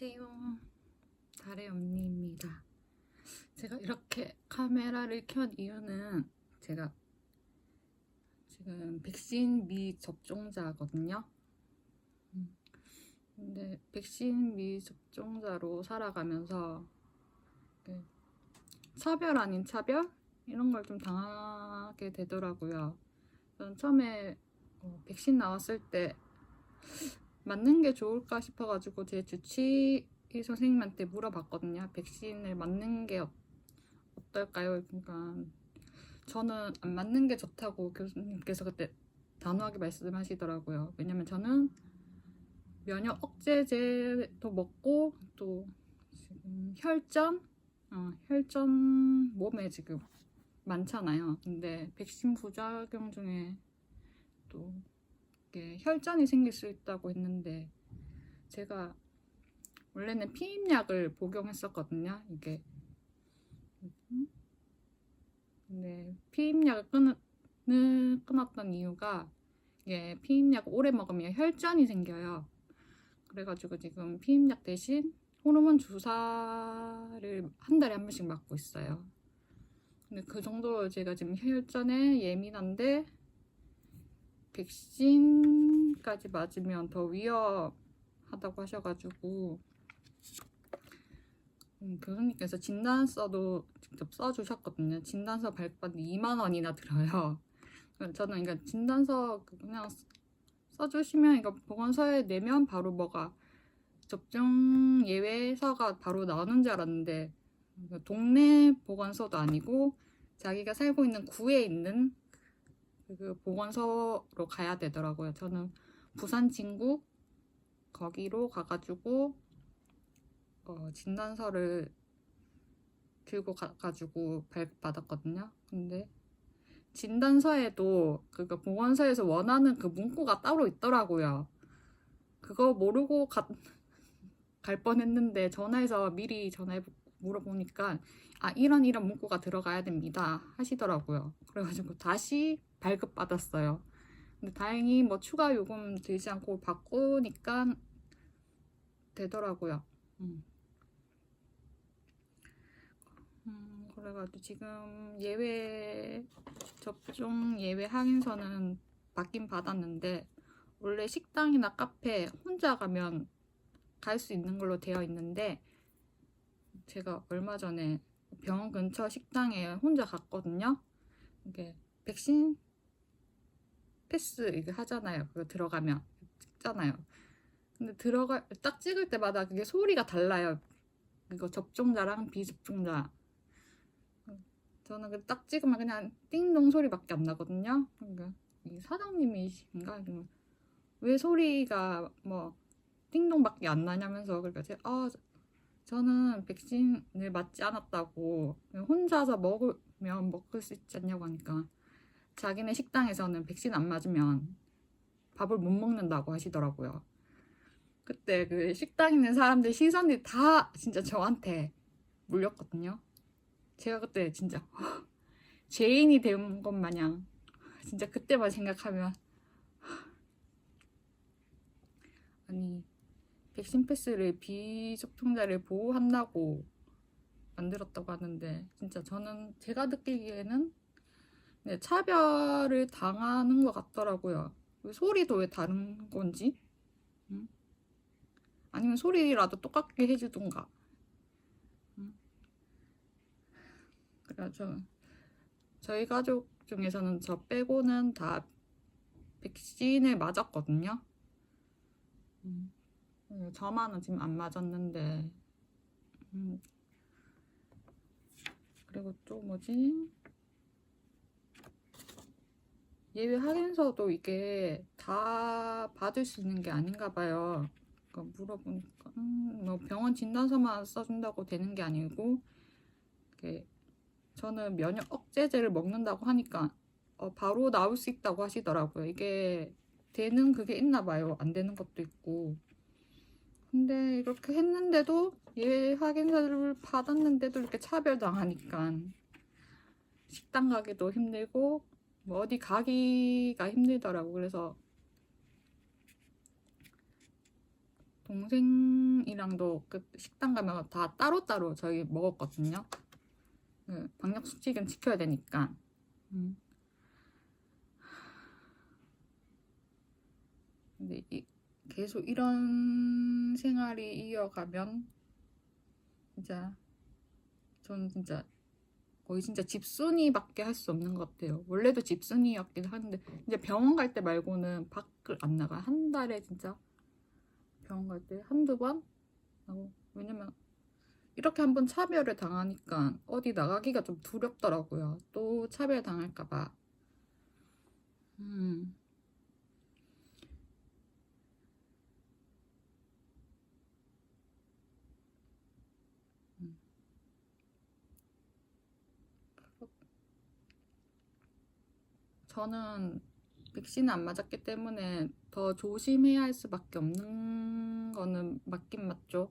안녕하세요. 달의 언니입니다. 제가 이렇게 카메라를 켠 이유는 제가 지금 백신 미접종자거든요. 음, 근데 백신 미접종자로 살아가면서 그 차별 아닌 차별? 이런 걸 좀 당하게 되더라고요. 저는 처음에 어, 백신 나왔을 때 맞는 게 좋을까 싶어가지고 제 주치의 선생님한테 물어봤거든요. 백신을 맞는 게 어- 어떨까요? 그러니까 저는 안 맞는 게 좋다고 교수님께서 그때 단호하게 말씀하시더라고요. 왜냐면 저는 면역 억제제도 먹고 또 지금 혈전, 어, 혈전 몸에 지금 많잖아요. 근데 백신 부작용 중에 또 이게 혈전이 생길 수 있다고 했는데 제가 원래는 피임약을 복용했었거든요. 이게 음? 근데 피임약을 끊, 끊었던 이유가 이게 피임약 오래 먹으면 혈전이 생겨요. 그래가지고 지금 피임약 대신 호르몬 주사를 한 달에 한 번씩 맞고 있어요. 근데 그 정도로 제가 지금 혈전에 예민한데 백신까지 맞으면 더 위험하다고 하셔가지고 음, 교수님께서 진단서도 직접 써주셨거든요. 진단서 발급받는데 2만 원이나 들어요. 저는 그러니까 진단서 그냥 써주시면 이거 보건소에 내면 바로 뭐가 접종 예외서가 바로 나오는 줄 알았는데 동네 보건소도 아니고 자기가 살고 있는 구에 있는 그 보건소로 가야 되더라고요. 저는 부산 진구 거기로 가가지고 어, 진단서를 들고 가가지고 발급받았거든요. 근데 진단서에도 그거 보건소에서 원하는 그 문구가 따로 있더라고요. 그거 모르고 가, 갈 뻔했는데 전화해서 미리 전화해 물어보니까 아 이런 이런 문구가 들어가야 됩니다 하시더라고요. 그래가지고 다시 발급받았어요. 근데 다행히 뭐 추가 요금 들지 않고 바꾸니까 되더라고요. 음. 음, 그래가지고 지금 예외 접종 예외 확인서는 받긴 받았는데 원래 식당이나 카페 혼자 가면 갈 수 있는 걸로 되어 있는데 제가 얼마 전에 병원 근처 식당에 혼자 갔거든요. 이게 백신 패스 이게 하잖아요. 그거 들어가면 찍잖아요. 근데 들어가 딱 찍을 때마다 그게 소리가 달라요. 이거 접종자랑 비접종자. 저는 그딱 찍으면 그냥 띵동 소리밖에 안 나거든요. 그러니까 이 사장님이신가 왜 소리가 뭐 띵동밖에 안 나냐면서 그러니까 제가 아 저는 백신을 맞지 않았다고 혼자서 먹으면 먹을 수 있지 않냐고 하니까 자기네 식당에서는 백신 안 맞으면 밥을 못 먹는다고 하시더라고요. 그때 그 식당 있는 사람들 시선이 다 진짜 저한테 물렸거든요. 제가 그때 진짜 죄인이 된 것 마냥 진짜 그때만 생각하면 아니 백신 패스를 비접종자를 보호한다고 만들었다고 하는데 진짜 저는 제가 느끼기에는 네, 차별을 당하는 것 같더라고요. 소리도 왜 다른 건지? 응? 아니면 소리라도 똑같게 해주던가. 응? 그래서 저희 가족 중에서는 저 빼고는 다 백신을 맞았거든요. 음. 음, 저만은 지금 안 맞았는데 음. 그리고 또 뭐지 예외 확인서도 이게 다 받을 수 있는 게 아닌가 봐요. 그러니까 물어보니까 음, 뭐 병원 진단서만 써준다고 되는 게 아니고 저는 면역 억제제를 먹는다고 하니까 어, 바로 나올 수 있다고 하시더라고요. 이게 되는 그게 있나 봐요. 안 되는 것도 있고. 근데 이렇게 했는데도 예외 확인서를 받았는데도 이렇게 차별당하니까 식당 가기도 힘들고 뭐 어디 가기가 힘들더라고 그래서 동생이랑도 그 식당 가면 다 따로따로 저희 먹었거든요. 그 방역 수칙은 지켜야 되니까. 음. 근데 이, 계속 이런 생활이 이어가면 진짜 저는 진짜 거의 진짜 집순이밖에 할 수 없는 것 같아요. 원래도 집순이였긴 한데 이제 병원 갈 때 말고는 밖을 안 나가. 한 달에 진짜 병원 갈 때 한두 번 하고 왜냐면 이렇게 한번 차별을 당하니까 어디 나가기가 좀 두렵더라고요. 또 차별 당할까봐. 음. 저는 백신을 안 맞았기 때문에 더 조심해야 할 수밖에 없는 거는 맞긴 맞죠.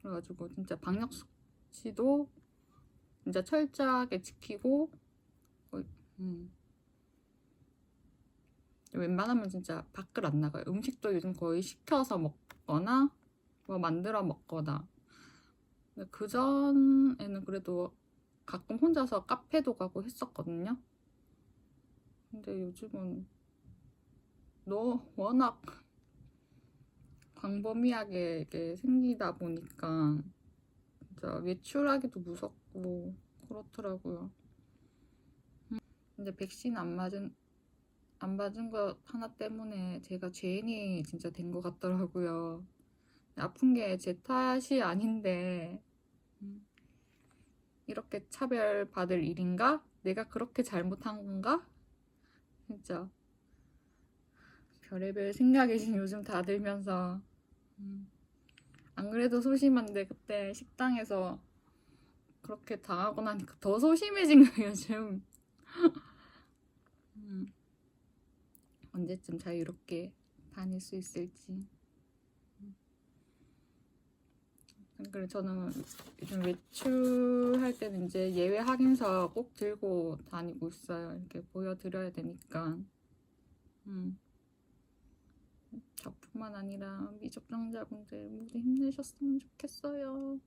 그래가지고 진짜 방역 수치도 진짜 철저하게 지키고, 어, 음. 웬만하면 진짜 밖을 안 나가요. 음식도 요즘 거의 시켜서 먹거나 뭐 만들어 먹거나. 그 전에는 그래도 가끔 혼자서 카페도 가고 했었거든요. 근데 요즘은 너 워낙 광범위하게 이게 생기다 보니까 진짜 외출하기도 무섭고 그렇더라고요. 음, 이제 백신 안 맞은 안 맞은 것 하나 때문에 제가 죄인이 진짜 된 것 같더라고요. 아픈 게 제 탓이 아닌데 음, 이렇게 차별받을 일인가? 내가 그렇게 잘못한 건가? 진짜. 별의별 생각이 지금 요즘 다 들면서. 음, 안 그래도 소심한데 그때 식당에서 그렇게 당하고 나니까 더 소심해진 거예요 요즘. 음, 언제쯤 자유롭게 다닐 수 있을지 음. 그래 저는 요즘 외출할 때는 이제 예외 확인서 꼭 들고 다니고 있어요. 이렇게 보여드려야 되니까. 음. 저뿐만 아니라 미접종자분들 모두 힘내셨으면 좋겠어요.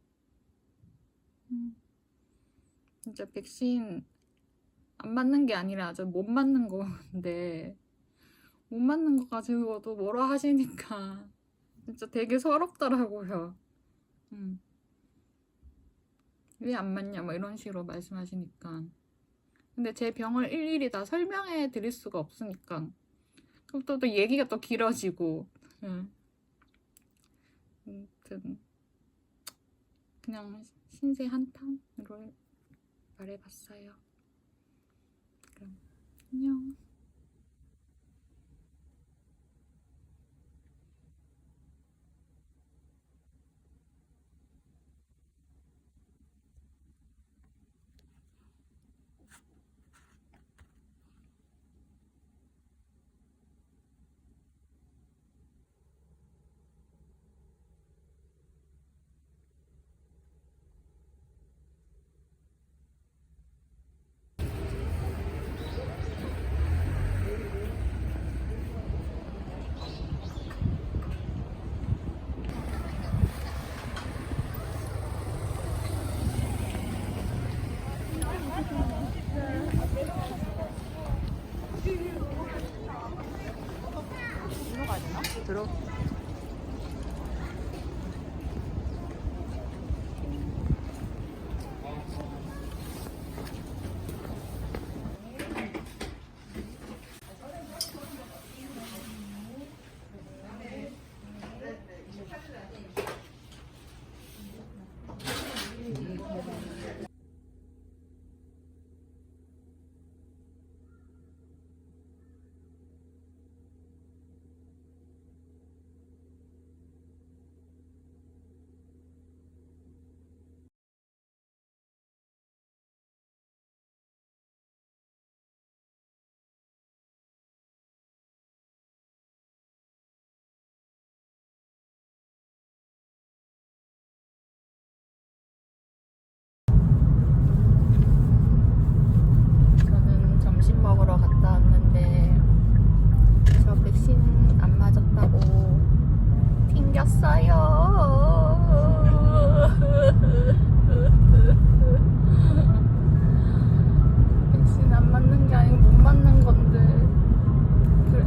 음. 진짜 백신 안 맞는 게 아니라 저 못 맞는 건데 못 맞는 거 가지고도 뭐라 하시니까 진짜 되게 서럽더라고요. 음. 왜안 맞냐? 뭐 이런 식으로 말씀하시니까. 근데 제 병을 일일이 다 설명해 드릴 수가 없으니까. 그럼 또, 또 얘기가 또 길어지고. 음. 아무튼 그냥 신세 한탄으로 말해봤어요. 그럼 안녕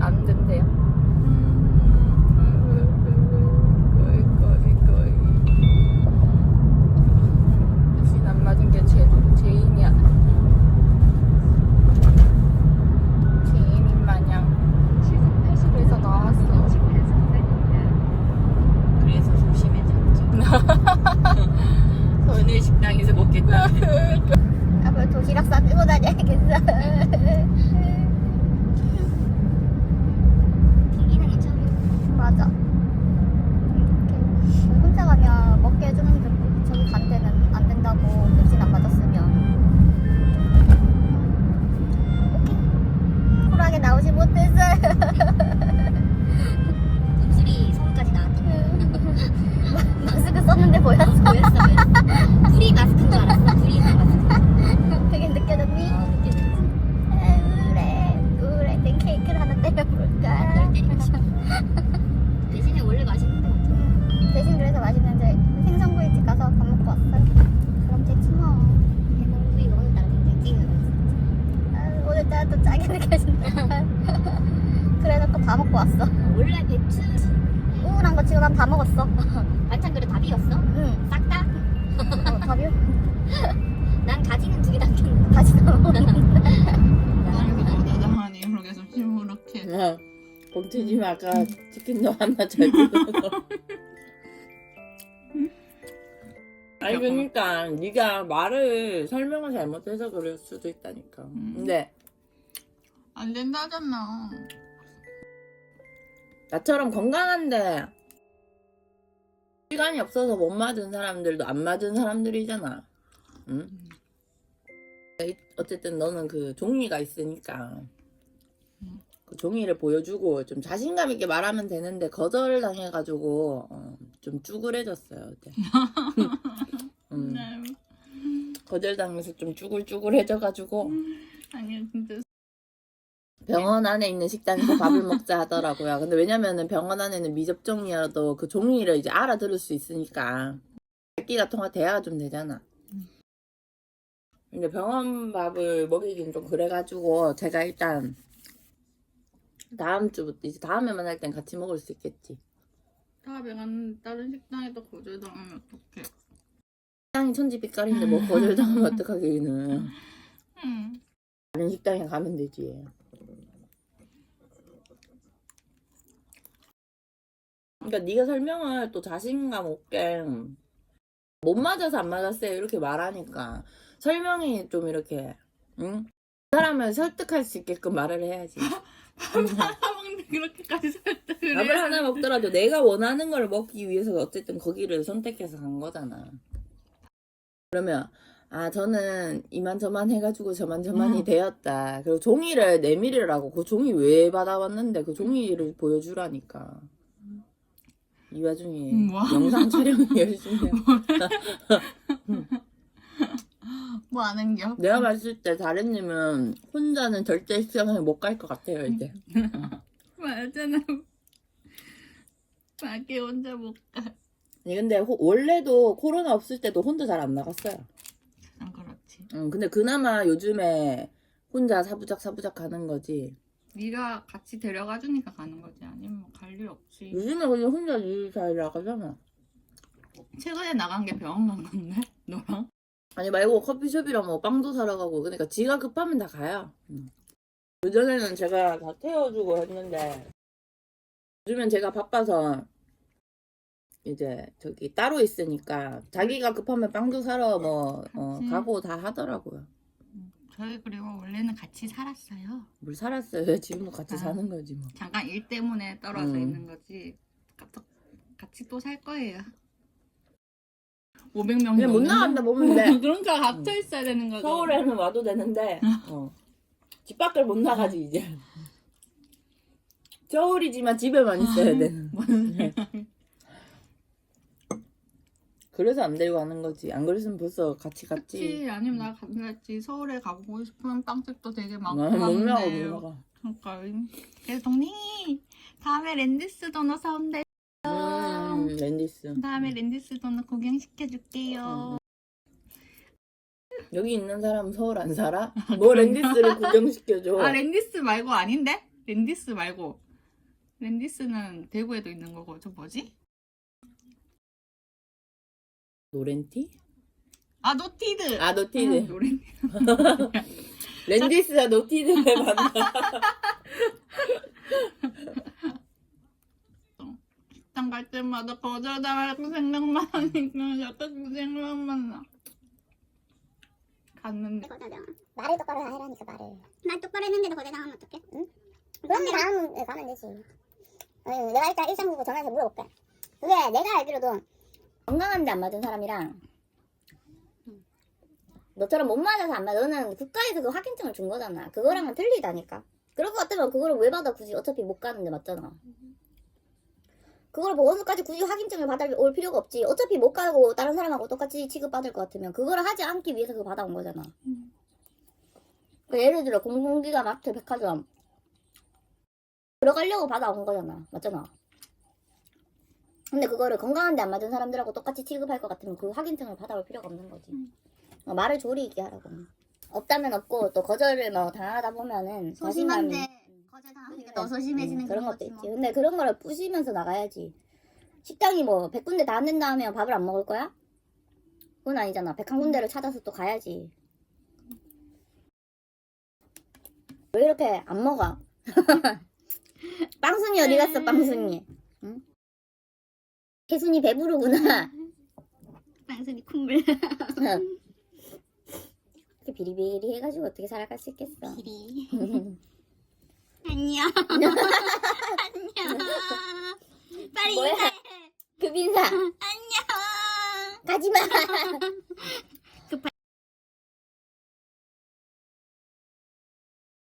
안 된대요. 맞 또 짜게 느껴진다. 그래놓고 다 먹고 왔어. 원래 배추 우울한 거 치고 난다 먹었어. 반찬 그릇 다 비웠어? 응. 싹 다? 어, 다 비워. 난 가지는 두 개 남겼는데. 다시 다 먹었는데. 나장하니 그렇게 좀 시무룩해. 어, 곰치지 마. 아까 치킨도 하나 잘 뜯어서. 아니 그러니까 네가 말을 설명을 잘못해서 그럴 수도 있다니까. 음. 근데 안 된다잖아. 나처럼 건강한데 시간이 없어서 못 맞은 사람들도 안 맞은 사람들이잖아. 응? 어쨌든 너는 그 종이가 있으니까 음. 그 종이를 보여주고 좀 자신감 있게 말하면 되는데 거절 당해가지고 어, 좀 쭈글해졌어요. 어제. 음, 네. 거절 당해서 좀 쭈글쭈글해져가지고 아니 진짜 병원 안에 있는 식당에서 밥을 먹자 하더라고요. 근데 왜냐면은 병원 안에는 미접종이어도 그 종이를 이제 알아들을 수 있으니까 말귀가 통화돼야 좀 되잖아. 근데 병원 밥을 먹이긴 좀 그래가지고 제가 일단 다음 주부터 이제 다음에 만날 땐 같이 먹을 수 있겠지. 다음에 간 다른 식당에도 거절당하면 어떡해. 식당이 천지 빛깔인데 뭐 거절당하면 어떡하기는. 응. 다른 식당에 가면 되지. 그러니까 네가 설명을 또 자신감 없게 못 맞아서 안 맞았어요 이렇게 말하니까 설명이 좀 이렇게 응? 그 사람을 설득할 수 있게끔 말을 해야지. 먹는데 그렇게까지 설득을 밥을 해. 하나 먹더라도 내가 원하는 걸 먹기 위해서 어쨌든 거기를 선택해서 간 거잖아. 그러면 아 저는 이만저만 해가지고 저만저만이 음. 되었다. 그리고 종이를 내밀으라고 그 종이 왜 받아왔는데 그 종이를 보여주라니까. 이 와중에 음, 뭐? 영상 촬영 열심히 해. 뭐 아는 겨? 내가 봤을 때 다른님은 혼자는 절대 시장에 못 갈 것 같아요 이제. 맞잖아. 밖에 혼자 못 가. 아니, 근데 호- 원래도 코로나 없을 때도 혼자 잘 안 나갔어요. 아 그렇지. 응, 근데 그나마 요즘에 혼자 사부작 사부작 가는 거지. 네가 같이 데려가 주니까 가는 거지. 아니면 뭐갈일 없지. 요즘에 그냥 혼자 일 잘 나가잖아. 최근에 나간 게 병원 간 건데 너랑? 아니 말고 커피숍이랑 뭐 빵도 사러 가고 그러니까 지가 급하면 다 가요. 응. 그전에는 제가 다 태워주고 했는데 요즘엔 제가 바빠서 이제 저기 따로 있으니까 자기가 급하면 빵도 사러 뭐 어, 그치. 가고 다 하더라고요. 저희 그리고 원래는 같이 살았어요. 뭘 살았어요. 지금도 같이 아. 사는 거지 뭐. 잠깐 일 때문에 떨어져 음. 있는 거지. 같이, 같이 또 살 거예요. 500명 그냥 못 나간다 보면 돼. 그러니까 갇혀 있어야 되는 거죠. 서울에는 와도 되는데 어. 집 밖을 못 나가지 이제 서울이지만 집에만 있어야 되는 그래서 안 데리고 가는 거지 안 그랬으면 벌써 같이 갔지 그치 아니면 나 같이 서울에 가보고 싶은 빵집도 되게 많고 아, 못 나가 한데. 못 나가 그러니까 그래서 동생이 다음에 랜디스 도넛 사온대. 음 랜디스 다음에 랜디스 도넛 구경시켜줄게요. 여기 있는 사람 서울 안 살아? 뭐 랜디스를 구경시켜줘 아 랜디스 말고 아닌데? 랜디스 말고 랜디스는 대구에도 있는 거고 저 뭐지? 노렌티? 아 노티드. 아 노티드 응, 노렌. 랜디스와 노티드를 만나 식당 갈 때마다 거절당할 거 생각만 하니까 약간 그 생각만 나. 갔는데 거잖아. 말을 똑바로 해라니까 말을. 말 똑바로 했는데도 거대 당하면 어떡해? 그럼 다음 가면 되지. 어, 내가 일단 139부 전화해서 물어볼게. 그게 내가 알기로도 건강한데 안 맞은 사람이랑 너처럼 못 맞아서 안 맞아. 너는 국가에서 그 확인증을 준 거잖아. 그거랑은 틀리다니까. 그럴 것 같으면 그거를 왜 받아 굳이 어차피 못 가는데 맞잖아. 그걸 보건소까지 굳이 확인증을 받아올 필요가 없지. 어차피 못 가고 다른 사람하고 똑같이 취급받을 것 같으면 그걸 하지 않기 위해서 그거 받아온 거잖아. 그 예를 들어 공공기관 마트 백화점 들어가려고 받아온 거잖아. 맞잖아. 근데 그거를 건강한데 안 맞은 사람들하고 똑같이 취급할 것 같으면 그 확인증을 받아올 필요가 없는 거지. 어, 말을 조리 있게 하라고. 없다면 없고 또 거절을 뭐 당하다 보면은 소심한데 거절 당하니까 더 소심해지는 음, 그런 것도 있지. 뭐. 근데 그런 거를 부시면서 나가야지. 식당이 뭐 100군데 다 안 된다 하면 밥을 안 먹을 거야? 그건 아니잖아. 101군데를 찾아서 또 가야지. 왜 이렇게 안 먹어? 빵순이 어디 갔어, 빵순이? 응? 혜순이 배부르구나. 빵순이 콧물. 이렇게 비리비리 해가지고 어떻게 살아갈 수 있겠어. 비리. 안녕. 안녕. 빨리 뭐야? 인사해. 그 빈사 안녕. 가지마.